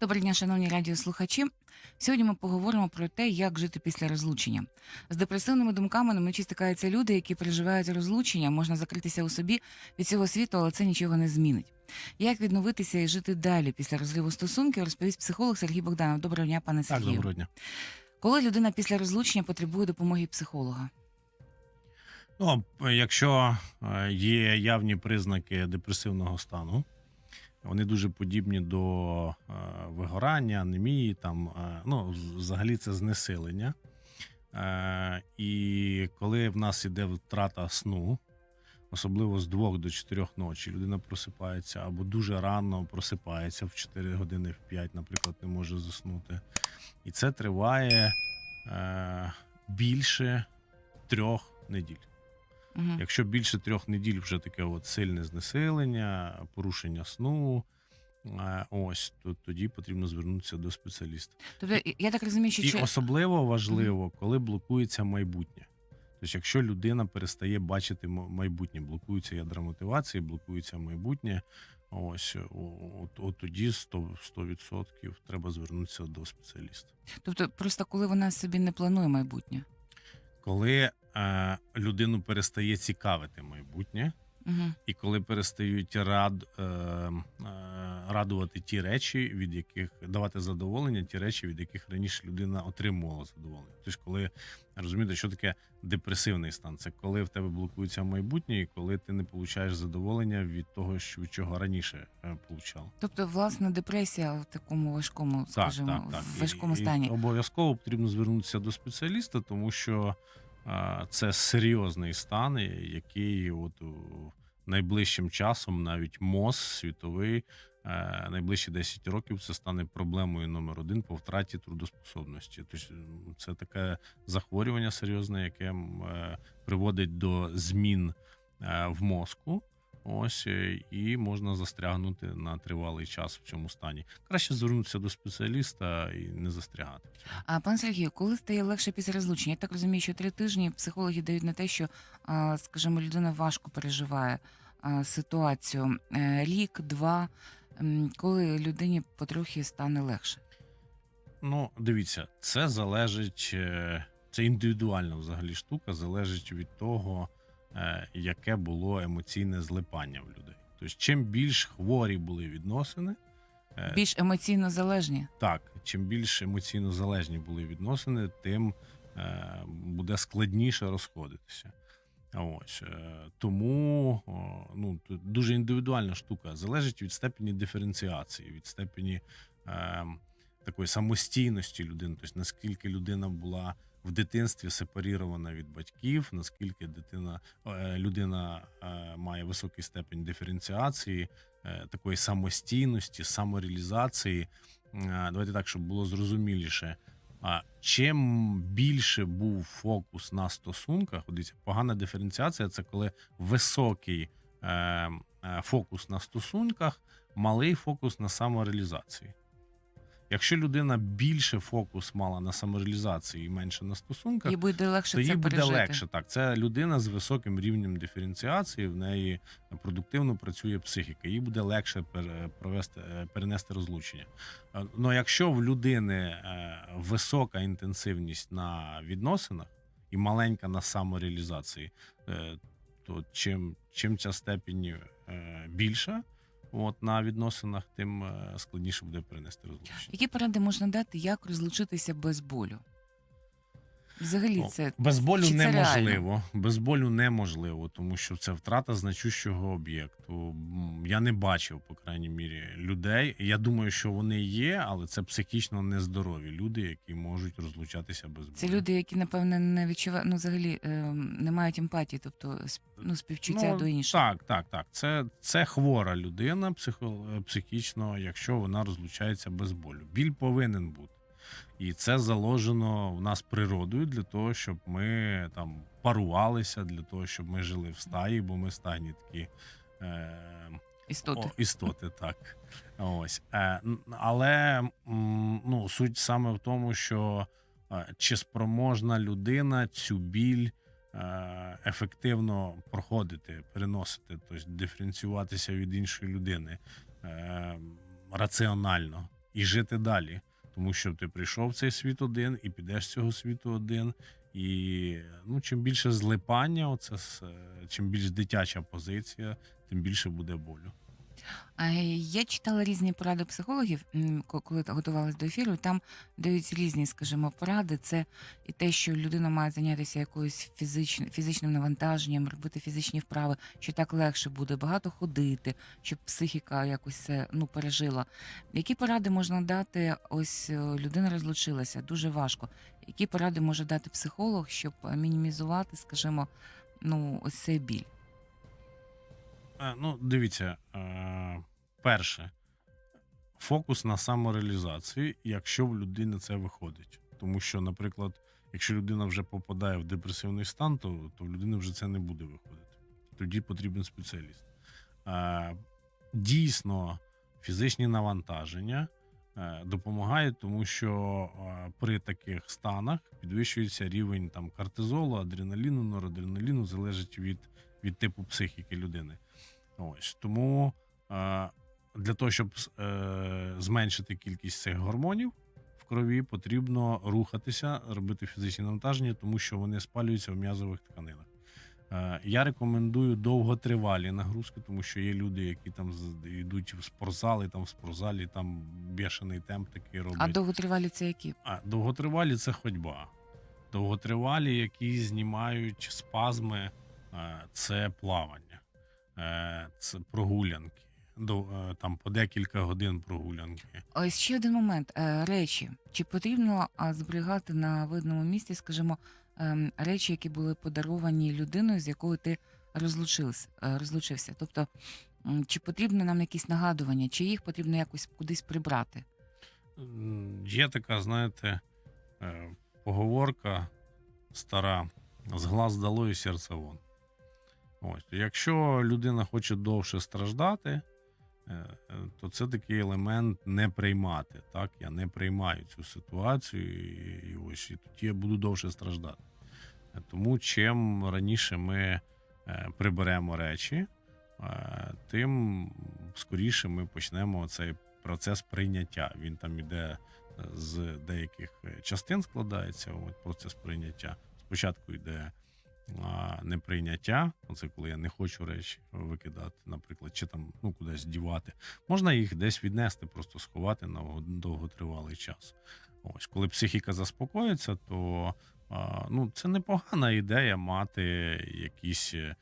Доброго дня, шановні радіослухачі. Сьогодні ми поговоримо про те, як жити після розлучення. З депресивними думками на мечі стикаються люди, які переживають розлучення. Можна закритися у собі від цього світу, але це нічого не змінить. Як відновитися і жити далі після розриву стосунків, розповість психолог Сергій Богданов. Доброго дня, пане Так, доброго дня. Коли людина після розлучення потребує допомоги психолога? Ну, якщо е, є явні признаки депресивного стану, вони дуже подібні до е, вигорання, анемії, там, е, ну, взагалі це знесилення. Е, І коли в нас іде втрата сну, особливо з 2 до 4 ночі, людина просипається або дуже рано просипається в 4 години, в 5, наприклад, не може заснути. І це триває більше трьох неділь. Угу. Якщо більше трьох неділь вже таке от сильне знесилення, порушення сну, е, ось то тоді потрібно звернутися до спеціаліста. Тобто, я так розумію, що І чи- особливо важливо, коли блокується майбутнє. Тобто, якщо людина перестає бачити м- майбутнє, блокується ядра мотивації, блокується майбутнє. Ось о- от, от тоді 100%, 100% треба звернутися до спеціаліста. тобто, просто коли вона собі не планує майбутнє. Коли е, людину перестає цікавити майбутнє, Угу. і коли перестають рад, е, е, радувати ті речі, від яких давати задоволення, ті речі, від яких раніше людина отримувала задоволення. Тобто, коли розумієте, що таке депресивний стан, це коли в тебе блокується майбутнє, і коли ти не получаєш задоволення від того, що від чого раніше е, получав. Тобто, власне, депресія в такому важкому, скажімо, в важкому І- і стані. обов'язково потрібно звернутися до спеціаліста, тому що це серйозний стан, який от найближчим часом навіть МОЗ світовий. е, Найближчі 10 років це стане проблемою номер один по втраті трудоспособності. Тобто це таке захворювання серйозне, яке е, приводить до змін е, в мозку. Ось е, і можна застрягнути на тривалий час в цьому стані. Краще звернутися до спеціаліста і не застрягати. А пан Сергію, коли стає легше після розлучення? Я так розумію, що три тижні психологи дають на те, що, скажімо, людина важко переживає ситуацію. Е, Рік, два, коли людині потрохи стане легше. Ну, дивіться, це залежить, е, це індивідуальна взагалі штука, залежить від того, яке було емоційне злипання в людей. Тобто, чим більш хворі були відносини, е, Більш емоційно залежні. Так, чим більш емоційно залежні були відносини, тим е, буде складніше розходитися. Ось е, тому ну дуже індивідуальна штука. Залежить від степені диференціації, від степені е, такої самостійності людини. Тобто наскільки людина була в дитинстві сепарірована від батьків, наскільки дитина е, людина е, має високий степень диференціації, е, такої самостійності, самореалізації. Давайте так, щоб було зрозуміліше. А чим більше був фокус на стосунках, дивіться, погана диференціація це коли високий е, фокус на стосунках, малий фокус на самореалізації. Якщо людина більше фокус мала на самореалізації і менше на стосунках, Їй буде легше то їй це буде пережити. легше. Так, це людина з високим рівнем диференціації, в неї продуктивно працює психіка. Їй буде легше провести е, перенести розлучення. Ну якщо в людини е, висока інтенсивність на відносинах і маленька на самореалізації, е, то чим, чим ця степінь е, більша. От на відносинах, тим е, складніше буде перенести розлучення. Які поради можна дати, як розлучитися без болю? Взагалі, це без болю чи це неможливо. Без болю неможливо, тому що це втрата значущого об'єкту. Я не бачив, по крайній мірі, людей. Я думаю, що вони є, але це психічно нездорові люди, які можуть розлучатися без болю. Це люди, які напевне не відчувають, ну взагалі е, не мають емпатії, тобто ну, співчуття Ну, до інших. Так, так, так. Це, це хвора людина психо, психічно, якщо вона розлучається без болю. Біль повинен бути. І це заложено в нас природою для того, щоб ми там парувалися, для того, щоб ми жили в стаї, бо ми стайні такі. Е, Істоти. О, істоти, так. Ось. Е, але ну, суть саме в тому, що е, чи спроможна людина цю біль е, ефективно проходити, переносити, тобто диференціюватися від іншої людини е, раціонально і жити далі. Тому що ти прийшов в цей світ один і підеш з цього світу один. І ну, чим більше злипання, оце, е, чим більш дитяча позиція, тим більше буде болю. А, Я читала різні поради психологів, коли готувалась до ефіру. Там дають різні, скажімо, поради. Це і те, що людина має зайнятися якоюсь фізичним, фізичним навантаженням, робити фізичні вправи, що так легше буде, багато ходити, щоб психіка якось це ну пережила. Які поради можна дати? Ось е, людина розлучилася, дуже важко. Які поради може дати психолог, щоб е, мінімізувати, скажімо, ну ось цей біль? Е, Ну, дивіться, е, перше, фокус на самореалізації, якщо в людини це виходить. Тому що, наприклад, якщо людина вже попадає в депресивний стан, то, то в людини вже це не буде виходити. Тоді потрібен спеціаліст. Е, Дійсно, фізичні навантаження е, допомагають, тому що е, при таких станах підвищується рівень там кортизолу, адреналіну, норадреналіну, залежить від, від типу психіки людини. Ось тому е, для того, щоб зменшити кількість цих гормонів в крові, потрібно рухатися, робити фізичні навантаження, тому що вони спалюються в м'язових тканинах. Е, я рекомендую довготривалі нагрузки, тому що є люди, які там йдуть в спортзал, і там в спортзалі там бешений темп такий роблять. А довготривалі це які? А довготривалі це ходьба. Довготривалі, які знімають спазми, е, це плавання, е, це прогулянки. До, там по декілька годин прогулянки. Ось ще один момент. Речі. Чи потрібно зберігати на видному місці, скажімо, речі, які були подаровані людиною, з якою ти розлучився, е, розлучився? Тобто, чи потрібно нам якісь нагадування, чи їх потрібно якось кудись прибрати? Є така, знаєте, е, поговорка стара: з глаз дало і серце вон. Ось. Якщо людина хоче довше страждати, то це такий елемент не приймати. Так? Я не приймаю цю ситуацію, і, ось і тоді я буду довше страждати. Е, Тому чим раніше ми е, приберемо речі, е, тим скоріше ми почнемо цей процес прийняття. Він там іде е, з деяких е, частин складається. От процес прийняття. Спочатку йде неприйняття. Оце коли я не хочу речі викидати, наприклад, чи там ну кудись дівати. Можна їх десь віднести, просто сховати на довготривалий час. Ось, коли психіка заспокоїться, то ну, це непогана ідея мати якісь е,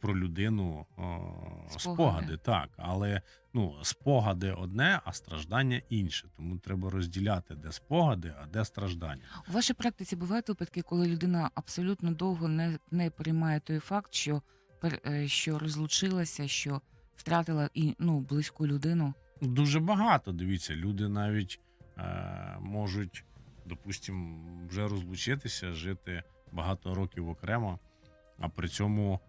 про людину Спогади. спогади, так, але ну, спогади одне, а страждання інше. Тому треба розділяти, де спогади, а де страждання. У вашій практиці бувають випадки, коли людина абсолютно довго не, не приймає той факт, що, е, що розлучилася, що втратила і ну, близьку людину. Дуже багато. Дивіться, люди навіть е, можуть, допустимо, вже розлучитися, жити багато років окремо, а при цьому,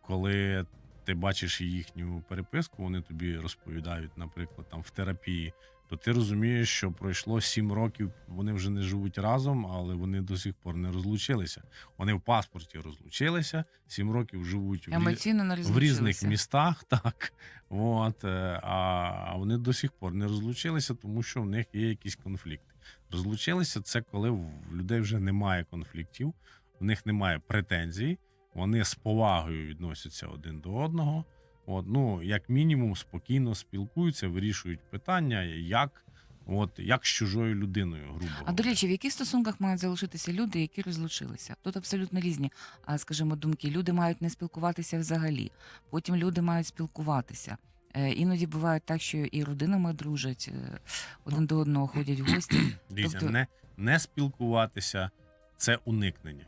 коли ти бачиш їхню переписку, вони тобі розповідають, наприклад, там в терапії, то ти розумієш, що пройшло сім років, вони вже не живуть разом, але вони до сих пор не розлучилися. Вони в паспорті розлучилися, сім років живуть в Емоційно не в різних містах, так. От, е, а вони до сих пор не розлучилися, тому що в них є якісь конфлікти. Розлучилися це коли в людей вже немає конфліктів, в них немає претензій, вони з повагою відносяться один до одного. От, ну, як мінімум, спокійно спілкуються, вирішують питання, як, от, як з чужою людиною, грубо А до речі, в яких стосунках мають залишитися люди, які розлучилися? Тут абсолютно різні, а, скажімо, думки. Люди мають не спілкуватися взагалі. Потім люди мають спілкуватися. Іноді буває так, що і родинами дружать, е, один до одного ходять в гості. Дивіться, Тобто- не, не спілкуватися це уникнення.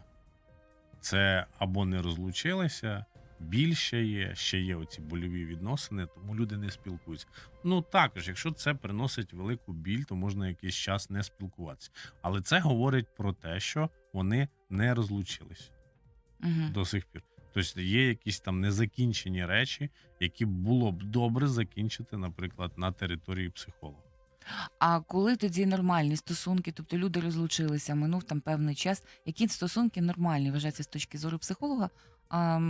Це або не розлучилися, більше є, ще є оці больові відносини, тому люди не спілкуються. Ну також, якщо це приносить велику біль, то можна якийсь час не спілкуватися. Але це говорить про те, що вони не розлучились Мгм. до сих пір. Тобто є якісь там незакінчені речі, які було б добре закінчити, наприклад, на території психолога. А коли тоді нормальні стосунки, тобто люди розлучилися, минув там певний час, які стосунки нормальні вважаються з точки зору психолога, а,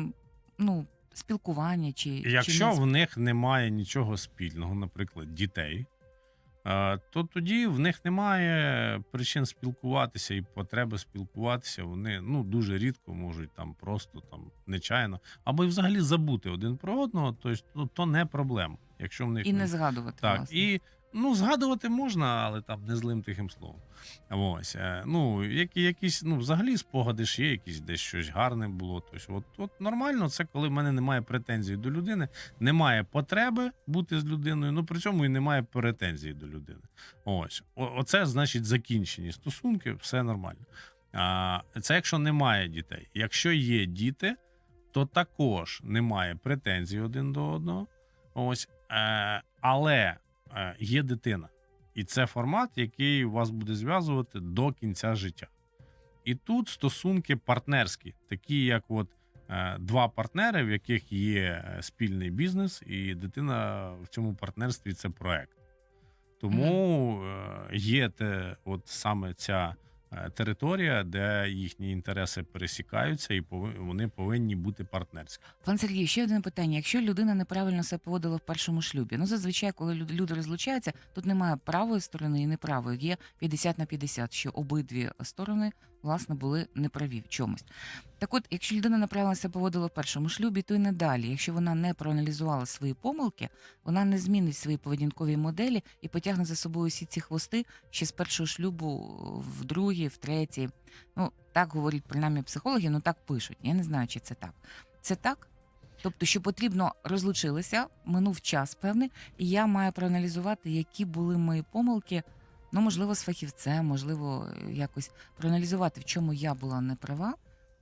ну, спілкування чи, чи Якщо не в них немає нічого спільного, наприклад, дітей, то тоді в них немає причин спілкуватися і потреби спілкуватися. Вони ну дуже рідко можуть там просто там нечайно або й взагалі забути один про одного. Тобто, то, то не проблема. Якщо в них І не згадувати. так, власне. і ну, згадувати можна, але там не злим тихим словом. Ось, е, ну, які, якісь, ну, взагалі спогади ж є, якісь десь щось гарне було. Тобто, от, от нормально, це коли в мене немає претензій до людини, немає потреби бути з людиною, ну при цьому і немає претензій до людини. Ось, О, оце значить закінчені стосунки, все нормально. А, це якщо немає дітей. Якщо є діти, то також немає претензій один до одного. Ось, е, але є дитина. І це формат, який вас буде зв'язувати до кінця життя. І тут стосунки партнерські, такі як от е, два партнери, в яких є е, спільний бізнес, і дитина в цьому партнерстві це проект. Тому е, є те, от саме ця е, територія, де їхні інтереси пересікаються, і вони повинні бути партнерські. Пан Сергій, ще одне питання. Якщо людина неправильно себе поводила в першому шлюбі, ну зазвичай, коли люди розлучаються, тут немає правої сторони і неправої. Є 50 на 50, що обидві сторони власне були неправі в чомусь. Так от, якщо людина неправильно себе поводила в першому шлюбі, то і надалі, якщо вона не проаналізувала свої помилки, вона не змінить свої поведінкові моделі і потягне за собою всі ці хвости ще з першого шлюбу в другий, в третій. Ну так говорять принаймні психологи, ну так пишуть. Я не знаю, чи це так. Це так? Тобто, що потрібно розлучилися, минув час певний, і я маю проаналізувати, які були мої помилки. Ну, можливо, з фахівцем, можливо, якось проаналізувати, в чому я була неправа,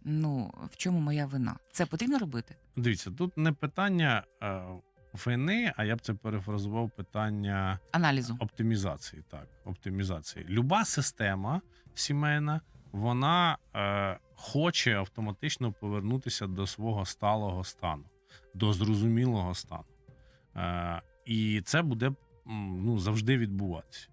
ну в чому моя вина. Це потрібно робити? Дивіться, тут не питання е, вини, а я б це перефразував питання Аналізу. оптимізації. Так, оптимізації. Люба система сімейна, вона е, хоче автоматично повернутися до свого сталого стану, до зрозумілого стану. Е, і це буде м, ну, завжди відбуватися.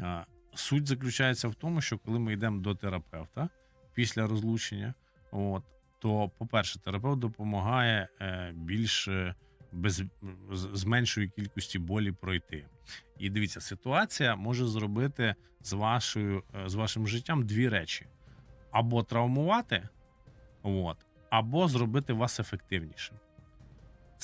Е, суть заключається в тому, що коли ми йдемо до терапевта після розлучення, от, то, по-перше, терапевт допомагає е, більш без, з, з меншої кількості болі пройти. І дивіться, ситуація може зробити з вашою е, з вашим життям дві речі: або травмувати, от, або зробити вас ефективнішим.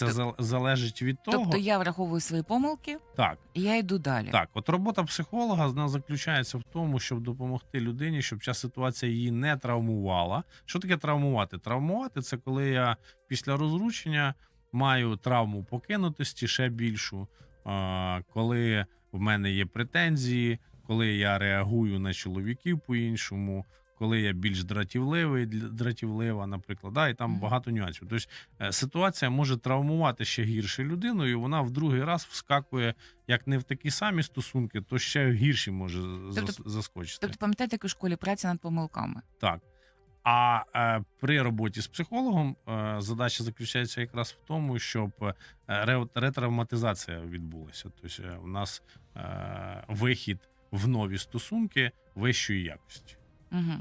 Це Тоб- зал- залежить від того, Тобто я враховую свої помилки, так, і я йду далі. так, от робота психолога вона заключається в тому, щоб допомогти людині, щоб ця ситуація її не травмувала. Що таке травмувати? Травмувати це коли я після розручення маю травму покинутості ще більшу, а, коли в мене є претензії, коли я реагую на чоловіків по-іншому. Коли я більш дратівливий, дратівлива, наприклад, да, і там багато нюансів. Тобто е, ситуація може травмувати ще гірше людину, і вона в другий раз вскакує як не в такі самі стосунки, то ще гірші може Тобто- заскочити. Тобто, пам'ятаєте, як у школі праця над помилками. Так. А е, при роботі з психологом е, задача заключається якраз в тому, щоб е, ре- ретравматизація відбулася. Тобто е, у нас е, вихід в нові стосунки вищої якості. Угу.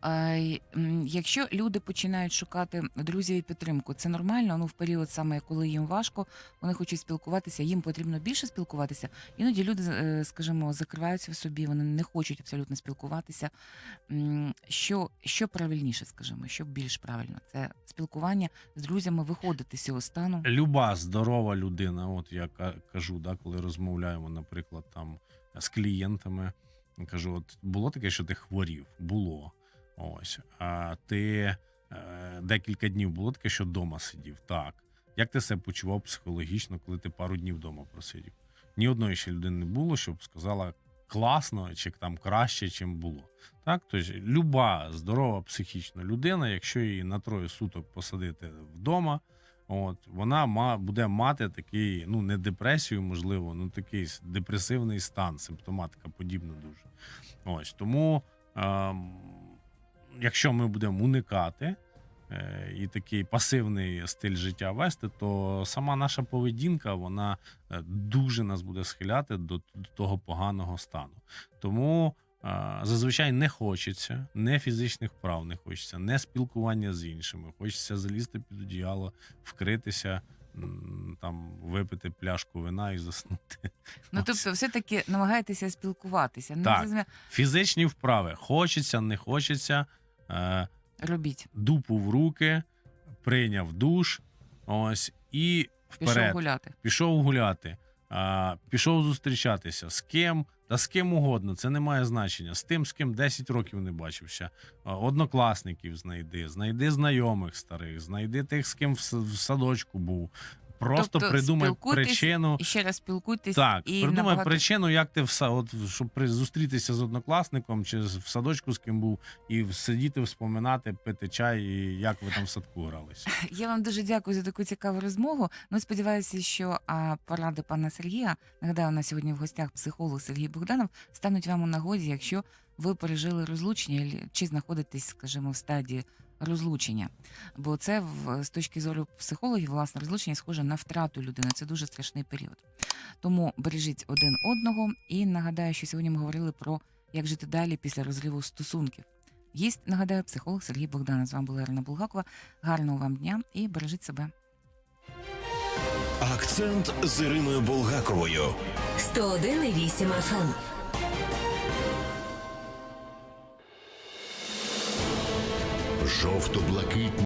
А, й, якщо люди починають шукати друзів і підтримку, це нормально. Ну, в період саме коли їм важко, вони хочуть спілкуватися, їм потрібно більше спілкуватися. Іноді люди, е, скажімо, закриваються в собі, вони не хочуть абсолютно спілкуватися. Що, що правильніше, скажімо, що більш правильно? Це спілкування з друзями, виходити з цього стану. Люба здорова людина, от я ка- кажу, да, коли розмовляємо, наприклад, там з клієнтами, кажу: от було таке, що ти хворів? Було. Ось. А ти е, декілька днів було таке, що вдома сидів. Так. Як ти себе почував психологічно, коли ти пару днів вдома просидів? Ні одної ще людини не було, щоб сказала класно чи там краще, чим було. Так, тобто, люба здорова психічна людина, якщо її на троє суток посадити вдома, от вона ма, буде мати такий, ну не депресію, можливо, ну такий депресивний стан, симптоматика подібна дуже. Ось тому, ем, якщо ми будемо уникати е, і такий пасивний стиль життя вести, то сама наша поведінка вона е, дуже нас буде схиляти до, до того поганого стану. Тому е, зазвичай не хочеться, не фізичних вправ не хочеться, не спілкування з іншими. Хочеться залізти під одіяло, вкритися там випити пляшку вина і заснути. Ну тобто, все-таки намагаєтеся спілкуватися. Ну, Так. зрозуміло, Фізичні вправи. Хочеться, не хочеться. Е, робіть. дупу в руки, прийняв душ. Ось і Пішов вперед. гуляти. пішов гуляти, пішов зустрічатися з ким, та з ким угодно, це не має значення. З тим, з ким 10 років не бачився. Однокласників знайди, знайди знайомих старих, знайди тих, з ким в садочку був. Просто Тобто придумай причину. І ще раз спілкуйтесь. Так, і придумай набагато... причину, як ти в са- от, щоб при зустрітися з однокласником чи в садочку з ким був, і сидіти, вспоминати, пити чай, і як ви там в садку гралися. Я вам дуже дякую за таку цікаву розмову. Ну, сподіваюся, що а, поради пана Сергія, нагадаю, у нас сьогодні в гостях психолог Сергій Богданов, стануть вам у нагоді, якщо ви пережили розлучення чи знаходитесь, скажімо, в стадії розлучення. Бо це в- з точки зору психологів, власне, розлучення схоже на втрату людини. Це дуже страшний період. Тому бережіть один одного. І нагадаю, що сьогодні ми говорили про як жити далі після розриву стосунків. Гість, нагадаю, психолог Сергій Богданов. З вами була Ірина Булгакова. Гарного вам дня і бережіть себе. Акцент з Іриною Булгаковою. 101,8 FM. Жовто-блакитні.